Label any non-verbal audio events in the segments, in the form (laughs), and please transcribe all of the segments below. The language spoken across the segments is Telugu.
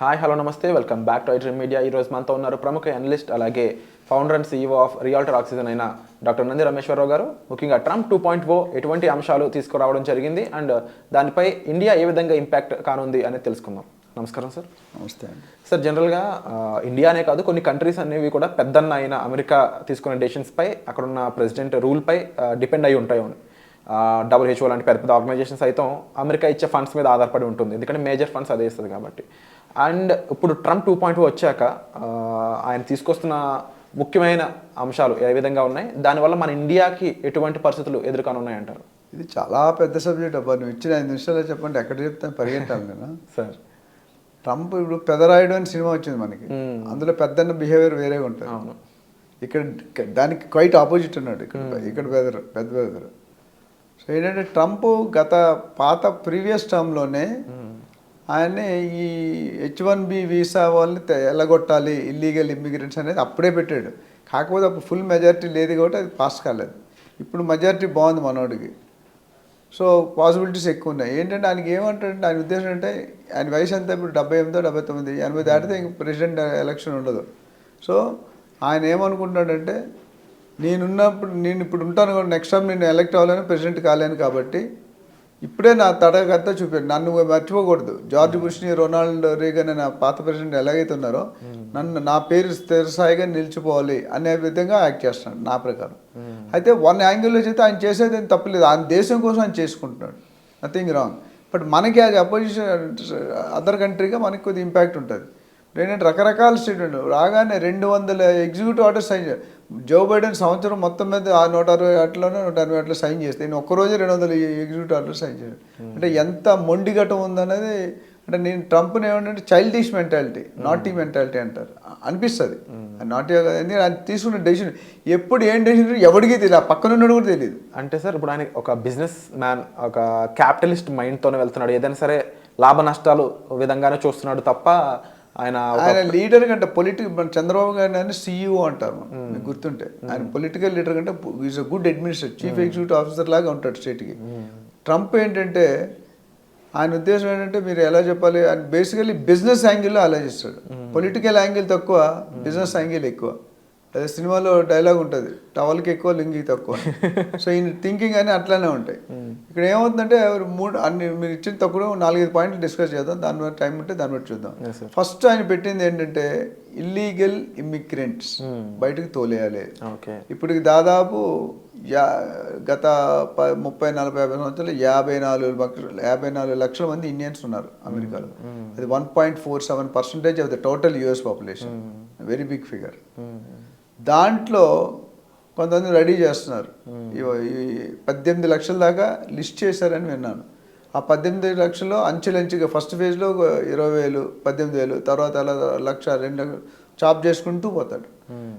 హాయ్ హలో నమస్తే. వెల్కమ్ బ్యాక్ టు ఐట్రీ మీడియా ఈ రోజు మనతో ఉన్నారు ప్రముఖ అనలిస్ట్ అలాగే founder and CEO of realtor oxygen అయిన డాక్టర్ నంది రమేశ్వరరావు గారు. ముఖ్యంగా ట్రంప్ టూ పాయింట్ ఓ ఎటువంటి అంశాలు తీసుకురావడం జరిగింది అండ్ దానిపై ఇండియా ఏ విధంగా ఇంపాక్ట్ కానుంది అనేది తెలుసుకుందాం. నమస్కారం సార్ నమస్తే సార్ జనరల్గా ఇండియానే కాదు కొన్ని కంట్రీస్ అనేవి కూడా పెద్దన్న అయిన అమెరికా తీసుకునే డెసిషన్స్ పై అక్కడున్న ప్రెసిడెంట్ రూల్పై డిపెండ్ అయి ఉంటాయి. డబ్ల్యూహెచ్ఓ లాంటి పెద్ద పెద్ద ఆర్గనైజేషన్ సైతం అమెరికా ఇచ్చే ఫండ్స్ మీద ఆధారపడి ఉంటుంది. ఎందుకంటే మేజర్ ఫండ్స్ అదే ఇస్తుంది కాబట్టి. అండ్ ఇప్పుడు ట్రంప్ టూ పాయింట్ వచ్చాక ఆయన తీసుకొస్తున్న ముఖ్యమైన అంశాలు ఏ విధంగా ఉన్నాయి? దానివల్ల మన ఇండియాకి ఎటువంటి పరిస్థితులు ఎదుర్కొనున్నాయంటారు? ఇది చాలా పెద్ద సబ్జెక్ట్ అబ్బా. నువ్వు ఇచ్చిన ఐదు నిమిషాలు చెప్పండి ఎక్కడ చెప్తాను? పరిగెట్టాలి నేను సార్. ట్రంప్ ఇప్పుడు పెదరాయుడు అని సినిమా వచ్చింది మనకి. అందులో పెద్దన్న బిహేవియర్ వేరేగా ఉంటుంది. అవును. ఇక్కడ దానికి క్వైట్ ఆపోజిట్ ఉన్నాడు ఇక్కడ. ఇక్కడ బెదర్ పెద్ద బెదర్ సో ఏంటంటే ట్రంప్ గత పాత ప్రీవియస్ టర్మ్లోనే ఆయన్ని ఈ హెచ్ వన్ బి వీసా వాళ్ళని తె- ఎల్లగొట్టాలి ఇల్లీగల్ ఇమ్మిగ్రెంట్స్ అనేది అప్పుడే పెట్టాడు. కాకపోతే అప్పుడు ఫుల్ మెజారిటీ లేదు కాబట్టి అది పాస్ కాలేదు. ఇప్పుడు మెజారిటీ బాగుంది మనోడికి. సో పాసిబిలిటీస్ ఎక్కువ ఉన్నాయి. ఏంటంటే ఆయనకి ఏమంటాడంటే ఆయన ఉద్దేశం అంటే ఆయన వయసు ఎంత? ఇప్పుడు డెబ్బై ఎనిమిదో డెబ్బై తొమ్మిది. ఎనభై దాటితే ఇంక ప్రెసిడెంట్ ఎలక్షన్ ఉండదు. సో ఆయన ఏమనుకుంటున్నాడంటే నేనున్నప్పుడు నేను ఇప్పుడు ఉంటాను కూడా నెక్స్ట్ టైం నేను ఎలక్ట్ అవ్వలేను ప్రెసిడెంట్ కాలేను కాబట్టి ఇప్పుడే నా తడగత్తా చూపాడు. నన్ను మర్చిపోకూడదు. జార్జ్ బుష్ని రొనాల్డ్ రేగన్ అనే పాత ప్రెసిడెంట్ ఎలాగైతే ఉన్నారో నన్ను నా పేరు స్థిరస్థాయిగా నిలిచిపోవాలి అనే విధంగా యాక్ట్ చేస్తున్నాడు నా ప్రకారం. అయితే వన్ యాంగిల్లో చేస్తే ఆయన చేసేది ఏం తప్పలేదు ఆయన దేశం కోసం ఆయన చేసుకుంటున్నాడు. నథింగ్ రాంగ్ బట్ మనకి అది అపోజిషన్ అదర్ కంట్రీగా మనకి కొద్ది ఇంపాక్ట్ ఉంటుంది. ఏంటంటే రకరకాల స్టేట్మెంట్ రాగానే రెండు వందల executive order sign Joe Biden సంవత్సరం మొత్తం మీద ఆ నూట అరవై అట్లనో నూట అరవై అట్లా సైన్ చేస్తే నేను ఒక్కరోజే రెండు వందల ఎగ్జిక్యూటివ్ ఆర్డర్ సైన్ చేశాను. అంటే ఎంత మొండిగటం ఉందనేది అంటే నేను ట్రంప్ని ఏమంటే చైల్డిష్ మెంటాలిటీ నాటీ మెంటాలిటీ అంటారు. అనిపిస్తుంది. నాటీ ఎందుకంటే ఆయన తీసుకున్న డెసిషన్ ఎప్పుడు ఏం డెసిషన్ ఎవడికి తెలియదు ఆ పక్కన ఉన్నాడు కూడా తెలియదు. అంటే సార్ ఇప్పుడు ఆయన ఒక బిజినెస్ మ్యాన్ ఒక క్యాపిటలిస్ట్ మైండ్తోనే వెళ్తున్నాడు. ఏదైనా సరే లాభ నష్టాలు విధంగానే చూస్తున్నాడు తప్ప ఆయన ఆయన లీడర్ కంటే పొలిటికల్ మన చంద్రబాబు గారిని అని సీఈఓ అంటారు మనం. మీకు గుర్తుంటే. ఆయన పొలిటికల్ లీడర్ కంటే is a good administrator chief executive officer లాగా ఉంటాడు స్టేట్కి. ట్రంప్ ఏంటంటే ఆయన ఉద్దేశం ఏంటంటే మీరు ఎలా చెప్పాలి? ఆయన బేసికలీ బిజినెస్ యాంగిల్లో ఆలోచిస్తాడు. పొలిటికల్ యాంగిల్ తక్కువ బిజినెస్ యాంగిల్ ఎక్కువ. అదే సినిమాలో డైలాగ్ ఉంటుంది టవల్కి ఎక్కువ లింగి తక్కువ (laughs) సో ఈయన థింకింగ్ అని అట్లానే ఉంటాయి. ఇక్కడ ఏమవుతుందంటే మూడు అన్ని మీరు ఇచ్చిన తక్కువ నాలుగైదు పాయింట్లు డిస్కస్ చేద్దాం దాని బట్టి టైం ఉంటే దాన్ని బట్టి చూద్దాం. ఫస్ట్ ఆయన పెట్టింది ఏంటంటే ఇల్లీగల్ ఇమ్మిగ్రెంట్స్ బయటకు తోలేయాలి. ఓకే ఇప్పటికి దాదాపు యా గత ముప్పై నలభై యాభై సంవత్సరాలు యాభై నాలుగు లక్షల యాభై నాలుగు లక్షల మంది ఇండియన్స్ ఉన్నారు అమెరికాలో. అది one point four seven percentage of the total US population. Very big figure దాంట్లో కొంతమంది రెడీ చేస్తున్నారు. ఈ పద్దెనిమిది లక్షల దాకా లిస్ట్ చేశారని విన్నాను. ఆ పద్దెనిమిది లక్షల్లో అంచెలంచెగా ఫస్ట్ ఫేజ్లో ఇరవై వేలు పద్దెనిమిది వేలు తర్వాత అలా లక్ష రెండు చాప్ చేసుకుంటూ పోతాడు.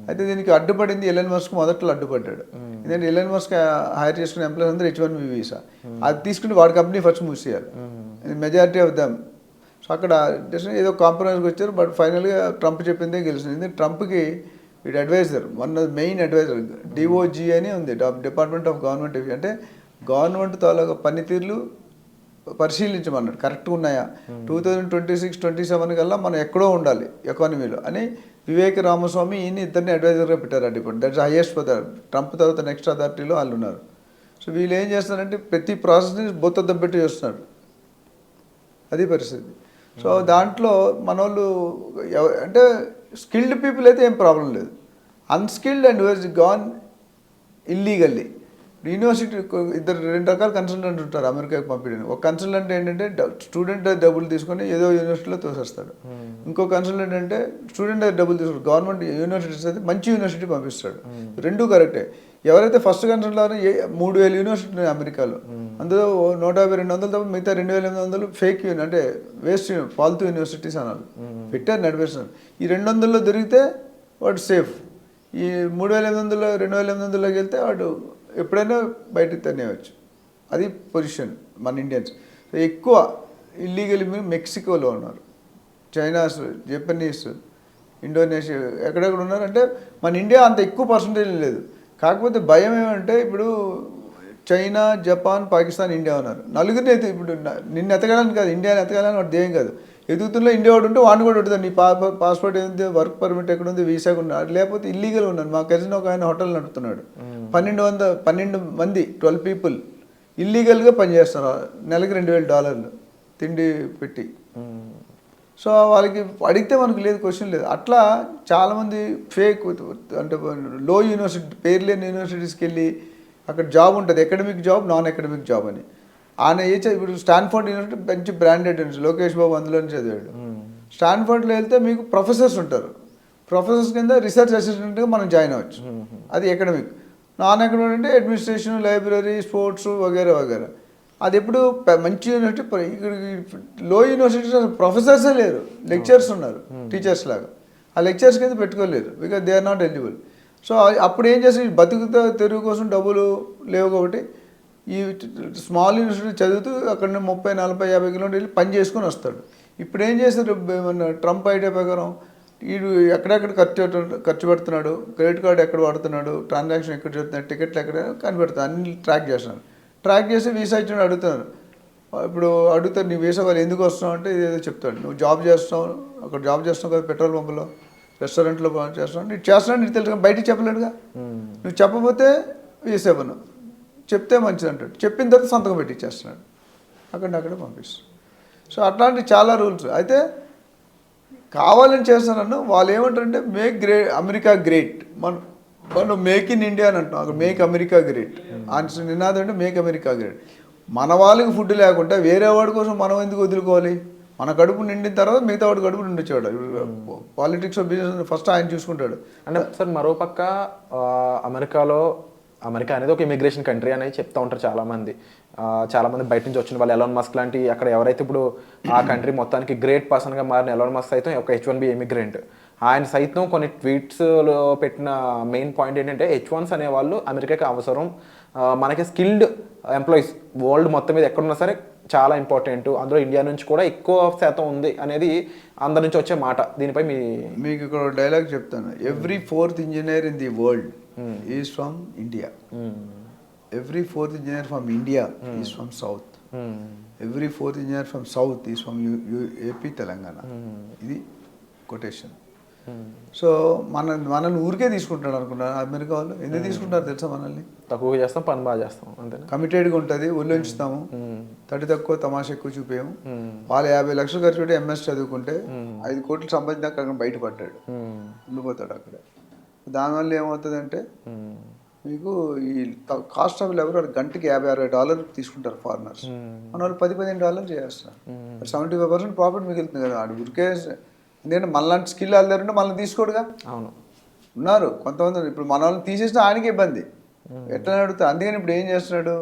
అయితే దీనికి అడ్డుపడింది ఎలన్ మస్క్ మొదట్లో అడ్డుపడ్డాడు. ఎందుకంటే ఎలన్ మస్క్ హైర్ చేసుకున్న ఎంప్లాయీస్ అందరూ హెచ్ వన్ వీసా. అది తీసుకుని వాడి company first మూసేయాలి. Majority of them. So అక్కడ ఏదో కాంప్రమైజ్కి వచ్చారు బట్ ఫైనల్గా ట్రంప్ చెప్పిందే గెలిచింది. ఎందుకంటే ట్రంప్కి వీడు advisor one main advisor. DOGE అని ఉంది డిపార్ట్మెంట్ ఆఫ్ గవర్నమెంట్ అంటే గవర్నమెంట్ తాలూకా పనితీరులు పరిశీలించమన్నాడు కరెక్ట్గా ఉన్నాయా? Two thousand twenty six twenty seven కల్లా మనం ఎక్కడో ఉండాలి ఎకానమీలో. అని వివేక్ రామస్వామి ఈయన ఇద్దరిని అడ్వైజర్గా పెట్టారు ఆ డిపార్ట్మెంట్. దట్స్ హైయెస్ట్ ట్రంప్ తర్వాత నెక్స్ట్ అథారిటీలో వాళ్ళు ఉన్నారు. సో వీళ్ళు ఏం చేస్తారంటే ప్రతి ప్రాసెస్ని బొత్తద్దం పెట్టి చేస్తున్నారు. అది పరిస్థితి. సో దాంట్లో మనోళ్ళు ఎవ- అంటే స్కిల్డ్ పీపుల్ అయితే ఏం ప్రాబ్లం లేదు. Unskilled and was gone illegally university ఇద్దరు రెండు రకాల కన్సల్టెంట్ ఉంటారు అమెరికాకి పంపించండి ఒక కన్సల్టెంట్ ఏంటంటే స్టూడెంట్ డబ్బులు తీసుకొని ఏదో యూనివర్సిటీలో తోసేస్తాడు. ఇంకో కన్సల్టెంట్ అంటే స్టూడెంట్ డబ్బులు తీసుకొని గవర్నమెంట్ యూనివర్సిటీస్ అయితే మంచి యూనివర్సిటీ పంపిస్తాడు. రెండు కరెక్టే. ఎవరైతే ఫస్ట్ కన్సల్ట్ ఏ మూడు వేల యూనివర్సిటీ ఉన్నాయి అమెరికాలో. అందులో నూట యాభై రెండు వందలు తప్ప మిగతా రెండు వేల ఎనిమిది వందలు ఫేక్ యూని అంటే వేస్ట్ ఫాల్తూ యూనివర్సిటీస్ అన్నారు. పెట్టారు నడిపేస్తున్నారు ఈ రెండు వందల్లో దొరికితే వాడు సేఫ్ ఈ మూడు వేల ఎనిమిది వందలు రెండు వేల ఎనిమిది వందలలోకి వెళ్తే వాడు ఎప్పుడైనా బయటకు తనేయవచ్చు అది పొజిషన్ మన ఇండియన్స్. ఎక్కువ ఇల్లీగల్ మెక్సికోలో ఉన్నారు. చైనాస్ జపనీస్ ఇండోనేషియా ఎక్కడెక్కడ ఉన్నారంటే మన ఇండియా అంత ఎక్కువ పర్సంటేజ్ లేదు. కాకపోతే భయం ఏమంటే ఇప్పుడు చైనా జపాన్ పాకిస్తాన్ ఇండియా ఉన్నారు. నలుగురిని అయితే ఇప్పుడు నిన్ను ఎతకాలని కాదు ఇండియాని ఎతకాలని వాడు ధ్యేయం కాదు. ఎదుగుతున్న ఇండియా వాడు ఉంటే వాడిని కూడా ఉంటుంది నీ పా పాస్పోర్ట్ ఏంది వర్క్ పర్మిట్ ఎక్కడ ఉంది వీసా కూడా ఉంది. లేకపోతే ఇల్లీగల్ ఉన్నాడు. మా కజిన్ ఒక ఆయన హోటల్ నడుపుతున్నాడు. పన్నెండు వంద పన్నెండు మంది ట్వెల్వ్ పీపుల్ ఇల్లీగల్గా పనిచేస్తారు నెలకి రెండు వేల డాలర్లు తిండి పెట్టి. సో వాళ్ళకి అడిగితే మనకు లేదు క్వశ్చన్ లేదు. అట్లా చాలామంది ఫేక్ అంటే లో యూనివర్సిటీ పేరు లేని యూనివర్సిటీస్కి వెళ్ళి అక్కడ జాబ్ ఉంటుంది. Academic job non academic job అని. ఆయన ఏ ఇప్పుడు స్టాన్ఫోర్డ్ యూనివర్సిటీ మంచి బ్రాండెడ్ యూనివర్సిటీ లోకేష్ బాబు అందులోనే చదివాడు. స్టాన్ఫోర్డ్లో వెళ్తే మీకు ప్రొఫెసర్స్ ఉంటారు. ప్రొఫెసర్స్ కింద రీసెర్చ్ అసిస్టెంట్గా మనం జాయిన్ అవ్వచ్చు. అది అకాడమిక్ నాన్ అకాడమిక్ అంటే అడ్మినిస్ట్రేషన్ లైబ్రరీ స్పోర్ట్స్ వగేరా వగేరా. అది ఎప్పుడు మంచి యూనివర్సిటీ లో యూనివర్సిటీస్ ప్రొఫెసర్సే లేరు. లెక్చర్స్ ఉన్నారు టీచర్స్ లాగా. ఆ లెక్చర్స్ కింద పెట్టుకోలేరు. Because they are not eligible so అప్పుడు ఏం చేసి బతుకుతో తెరుగు కోసం డబ్బులు లేవు కాబట్టి ఈ స్మాల్ యూనివర్సిటీ చదువుతూ అక్కడ ముప్పై నలభై యాభై కిలోమీటర్లు వెళ్ళి పని చేసుకొని వస్తాడు. ఇప్పుడు ఏం చేశారు? ఏమన్నా ట్రంప్ ఐడియా ప్రకారం వీడు ఎక్కడెక్కడ ఖర్చు ఖర్చు పెడుతున్నాడు? క్రెడిట్ కార్డు ఎక్కడ వాడుతున్నాడు? ట్రాన్సాక్షన్ ఎక్కడ చేస్తున్నాడు టికెట్లు ఎక్కడ కనిపెడతాడు అన్ని ట్రాక్ చేస్తున్నాడు ట్రాక్ చేసి వీసా ఇచ్చిన అడుగుతున్నారు ఇప్పుడు అడుగుతారు నీ వీసా వాళ్ళు ఎందుకు వస్తున్నావు? అంటే ఏదో చెప్తాడు. నువ్వు జాబ్ చేస్తున్నావు అక్కడ జాబ్ చేస్తున్నావు కదా పెట్రోల్ పంపులో రెస్టారెంట్లో చేస్తున్నావు. నీకు చేస్తున్నావు నీకు తెలుసు బయటికి చెప్పలేడుగా. నువ్వు చెప్పకపోతే వీసా ఇవ్వను. చెప్తే మంచిది అంటాడు. చెప్పిన తర్వాత సంతకం పెట్టిచ్చేస్తున్నాడు. అక్కడ అక్కడ పంపిస్తాడు. సో అట్లాంటి చాలా రూల్స్. అయితే కావాలని చేస్తున్నాను వాళ్ళు ఏమంటారంటే మేక్ గ్రేట్ అమెరికా గ్రేట్ మన మనం మేక్ ఇన్ ఇండియా అని అంటున్నాం. అక్కడ మేక్ అమెరికా గ్రేట్ ఆయన నినాదం అంటే మేక్ అమెరికా గ్రేట్ మన వాళ్ళకి ఫుడ్ లేకుండా వేరే వాడి కోసం మనం ఎందుకు వదులుకోవాలి? మన కడుపు నిండిన తర్వాత మిగతా వాడు కడుపు నిండొచ్చేవాడు పాలిటిక్స్ బిజినెస్ ఫస్ట్ ఆయన చూసుకుంటాడు. అంటే సార్ మరోపక్క అమెరికాలో అమెరికా అనేది ఒక ఇమిగ్రేషన్ కంట్రీ అనేది చెప్తా ఉంటారు చాలామంది. చాలామంది బయట నుంచి వచ్చిన వాళ్ళు ఎలాన్ మస్క్ లాంటి అక్కడ ఎవరైతే ఇప్పుడు ఆ కంట్రీ మొత్తానికి గ్రేట్ పర్సన్గా మారిన ఎలాన్ మస్క్ సైతం ఒక హెచ్ వన్ బి ఇమిగ్రెంట్ ఆయన సైతం కొన్ని ట్వీట్స్లో పెట్టిన మెయిన్ పాయింట్ ఏంటంటే హెచ్ వన్స్ అనేవాళ్ళు అమెరికాకి అవసరం. మనకి స్కిల్డ్ ఎంప్లాయీస్ వరల్డ్ మొత్తం మీద ఎక్కడున్నా సరే చాలా ఇంపార్టెంట్. అందులో ఇండియా నుంచి కూడా ఎక్కువ శాతం ఉంది అనేది అందరి నుంచి వచ్చే మాట. దీనిపై మీ మీకు ఇక్కడ డైలాగ్ చెప్తాను. Every fourth engineer in the world is from India every fourth engineer from India is from south every fourth engineer from south is from AP Telangana ఇది కొటేషన్ సో మన మనల్ని ఊరికే తీసుకుంటాడు అనుకున్నారు? అమెరికా వాళ్ళు? ఎందుకు తీసుకుంటారు తెలుసా మనల్ని? తక్కువ చేస్తాం పని బాగా చేస్తాం అంతేనా? కమిటెడ్గా ఉంటుంది ఒళ్ళొంచుతాము తడి తక్కువ తమాషా ఎక్కువ చూపేము వాళ్ళు యాభై లక్షలు ఖర్చు పెట్టి ఎంఎస్ చదువుకుంటే ఐదు కోట్లు సంపాదించాక అక్కడ బయటపడ్డాడు ఉండిపోతాడు అక్కడ. దానివల్ల ఏమవుతుందంటే మీకు ఈ కాస్ట్ ఆఫ్ లేబర్ గంటకి యాభై అరవై డాలర్ తీసుకుంటారు ఫారినర్స్. మన వాళ్ళు పది పదిహేను డాలర్లు చేస్తారు సెవెంటీ ఫైవ్ పర్సెంట్ ప్రాఫిట్ మిగులుతుంది కదా. ఆడు ఊరికే ఎందుకంటే మనలాంటి స్కిల్ వాళ్ళంటే మనల్ని తీసుకోడుగా. అవును. ఉన్నారు కొంతమంది. ఇప్పుడు మన వాళ్ళని తీసేసిన ఆయనకి ఇబ్బంది. ఎట్లా అడుగుతా అందుకని ఇప్పుడు ఏం చేస్తున్నాడు?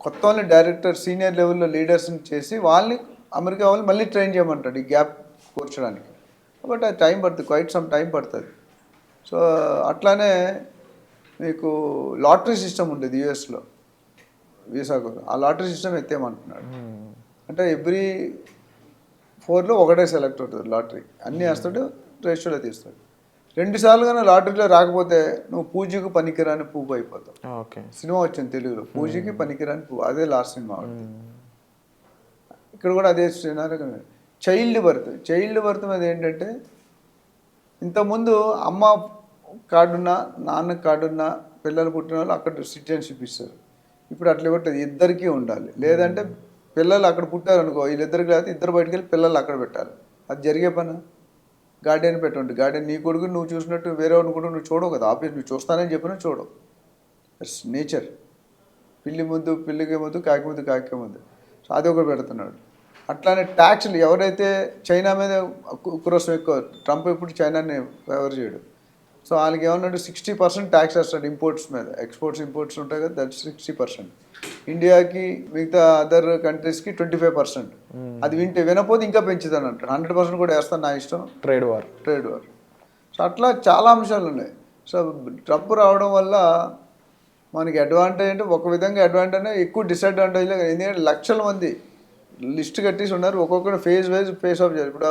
కొత్త వాళ్ళని డైరెక్టర్ సీనియర్ లెవెల్లో లీడర్స్ని చేసి వాళ్ళని అమెరికా వాళ్ళు మళ్ళీ ట్రైన్ చేయమంటాడు ఈ గ్యాప్ కూర్చోడానికి. బట్ అది టైం పడుతుంది. క్వైట్ సమ్ టైం పడుతుంది. సో అట్లానే మీకు లాటరీ సిస్టమ్ ఉండేది యూఎస్లో వీసా కోసం ఆ లాటరీ సిస్టమ్ ఎత్తేయమంటున్నాడు. అంటే ఎవ్రీ ఫోర్లో ఒకటే సెలెక్ట్ అవుతుంది లాటరీ. అన్నీ వేస్తాడు రేషియోలో తీస్తాడు. రెండు సార్లు కానీ లాటరీలో రాకపోతే నువ్వు పూజకు పనికిరాని పువ్వు అయిపోతావు. ఓకే సినిమా వచ్చింది తెలుగులో పూజకి పనికిరాని పువ్వు. అదే లాస్ట్ సినిమా. ఇక్కడ కూడా అదే scenery child birth. Child birth మీద ఏంటంటే ఇంతకుముందు అమ్మ కార్డున్న నాన్న కార్డున్న పిల్లలు పుట్టిన వాళ్ళు అక్కడ సిటిజన్షిప్ ఇస్తారు. ఇప్పుడు అట్లా ఇవ్వట్లేదు. ఇద్దరికీ ఉండాలి. లేదంటే పిల్లలు అక్కడ పుట్టారు అనుకో వీళ్ళిద్దరికి లేకపోతే ఇద్దరు బయటికి వెళ్ళి పిల్లలు అక్కడ పెట్టాలి. అది జరిగే పని. గార్డెన్ పెట్టండి గార్డెన్ నీ కొడుకు నువ్వు చూసినట్టు వేరే కూడా నువ్వు చూడవు కదా. ఆఫీస్ నువ్వు చూస్తానని చెప్పినా చూడవు. ఇట్స్ నేచర్ పిల్లి ముద్దు పిల్లికి ముద్దు కాకి ముద్దు కాకి ముద్దు. సో అది ఒకటి పెడుతున్నాడు. అట్లానే ట్యాక్స్లు ఎవరైతే చైనా మీద ఉక్రోసం ఎక్కువ ట్రంప్ ఇప్పుడు చైనాని ఫేవర్ చేయడు. సో వాళ్ళకి ఏమన్నాడు సిక్స్టీ పర్సెంట్ ట్యాక్స్ వేస్తాడు ఇంపోర్ట్స్ మీద. ఎక్స్పోర్ట్స్ ఇంపోర్ట్స్ ఉంటాయి కదా దట్ సిక్స్టీ పర్సెంట్ ఇండియాకి మిగతా అదర్ కంట్రీస్కి ట్వంటీ ఫైవ్ పర్సెంట్ అది వింటే వినపోతే ఇంకా పెంచుతాను అంటాడు. హండ్రెడ్ పర్సెంట్ కూడా వేస్తాను నా ఇష్టం. Trade war trade war so అట్లా చాలా అంశాలు ఉన్నాయి. సో ట్రంప్ రావడం వల్ల మనకి అడ్వాంటేజ్ అంటే ఒక విధంగా అడ్వాంటేజ్ ఎక్కువ డిసడ్వాంటేజ్ ఎందుకంటే లక్షల మంది లిస్ట్ కట్టేసి ఉన్నారు ఒక్కొక్కరు ఫేజ్ వైజ్ ఫేస్ ఆఫ్ చేయాలి. ఇప్పుడు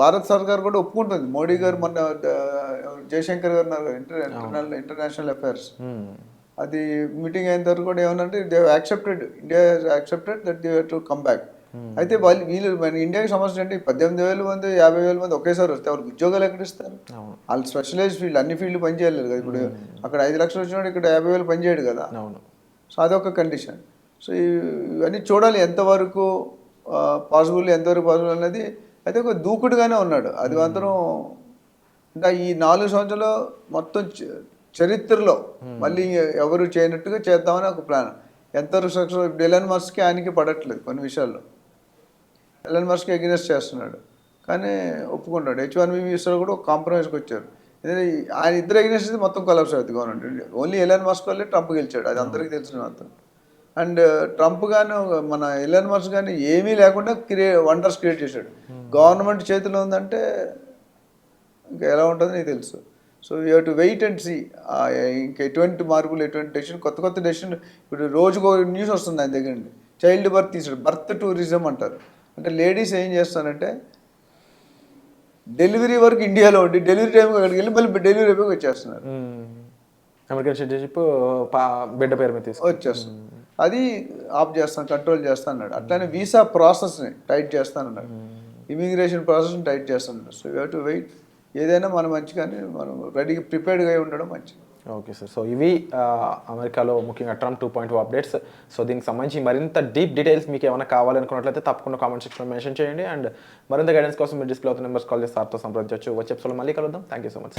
భారత్ సర్కార్ కూడా ఒప్పుకుంటుంది. మోడీ గారు మొన్న Jaishankar garu internal international affairs. అది మీటింగ్ అయిన తర్వాత కూడా ఏమన్నంటే they accepted India accepted that they to come back అయితే వాళ్ళు వీళ్ళు మన ఇండియాకి సమస్య అంటే పద్దెనిమిది వేల మంది యాభై వేల మంది ఒకేసారి వస్తే వాళ్ళకి ఉద్యోగాలు ఎక్కడ ఇస్తారు? వాళ్ళు స్పెషలైజ్ ఫీల్డ్ అన్ని ఫీల్డ్ పనిచేయలేదు కదా ఇప్పుడు. అక్కడ ఐదు లక్షలు వచ్చినాడు ఇక్కడ యాభై వేలు పనిచేయడు కదా. సో అదొక కండిషన్. సో ఇవన్నీ చూడాలి ఎంతవరకు పాసిబుల్ ఎంతవరకు పాసిబుల్ అనేది అయితే ఒక దూకుడుగానే ఉన్నాడు. అది మాత్రం ఇంకా ఈ నాలుగు సంవత్సరాలు మొత్తం చరిత్రలో మళ్ళీ ఎవరు చేయనట్టుగా చేద్దామని ఒక ప్లాన్. ఎంతవరకు సక్సెస్ ఇప్పుడు ఎలన్ మస్క్కి ఆయనకి పడట్లేదు కొన్ని విషయాల్లో. ఎలన్ మస్క్ అగెనెస్ట్ చేస్తున్నాడు. కానీ ఒప్పుకుంటాడు. హెచ్ వన్ బి వీసాలో కూడా ఒక కాంప్రమైజ్కి వచ్చారు. ఎందుకంటే ఆయన ఇద్దరు అగెనెస్ట్ మొత్తం కొలాప్స్ అవుతుంది గవర్నమెంట్. ఓన్లీ ఎలన్ మస్క్ వల్లే ట్రంప్ గెలిచాడు. అది అందరికీ తెలిసిన మాత్రం. అండ్ ట్రంప్ గాను మన ఎలన్ మస్క్ కానీ ఏమీ లేకుండా క్రియే వండర్స్ క్రియేట్ చేశాడు. గవర్నమెంట్ చేతిలో ఉందంటే ఇంకా ఎలా ఉంటుందో నీకు తెలుసు. So you to wait and see. ఇంకా ఎటువంటి మార్పులు ఎటువంటి డెసిషన్ కొత్త కొత్త డెసిషన్ ఇప్పుడు రోజుకో న్యూస్ వస్తుంది ఆయన దగ్గర నుండి. చైల్డ్ బర్త్ తీసాడు బర్త్ టూరిజం అంటారు. అంటే లేడీస్ ఏం చేస్తారంటే డెలివరీ వరకు ఇండియాలో ఉండి డెలివరీ టైంకి అక్కడికి వెళ్ళి మళ్ళీ డెలివరీ అయిపోయి వచ్చేస్తున్నారు. అమెరికన్ సిటిజన్షిప్ పా బిడ్డ పేరు మీద వచ్చేస్తుంది. అది ఆఫ్ చేస్తాను కంట్రోల్ చేస్తాను అన్నాడు. అట్లానే వీసా ప్రాసెస్ని టైట్ చేస్తానన్నాడు ఇమిగ్రేషన్ ప్రాసెస్ని టైట్ చేస్తాను సో యూ టు వెయిట్ ఏదైనా మన మంచి కానీ మనం రెడీగా ప్రిపేర్డ్గా ఉండడం మంచిది ఓకే సార్ సో ఇవి అమెరికాలో ముఖ్యంగా Trump two point updates so దీనికి సంబంధించి మరింత డీప్ డీటెయిల్స్ మీకు ఏమైనా కావాలనుకున్నట్లయితే తప్పకుండా కామెంట్ సెక్షన్లో మెన్షన్ చేయండి. అండ్ మరింత గైడెన్స్ కోసం మీరు డిస్ప్లే అవుతున్న నెంబర్స్ కాల్ చేసి సార్తో సంప్రదించవచ్చు. వచ్చే ఎపిసోడ్లో మళ్ళీ కలుద్దాం. Thank you so much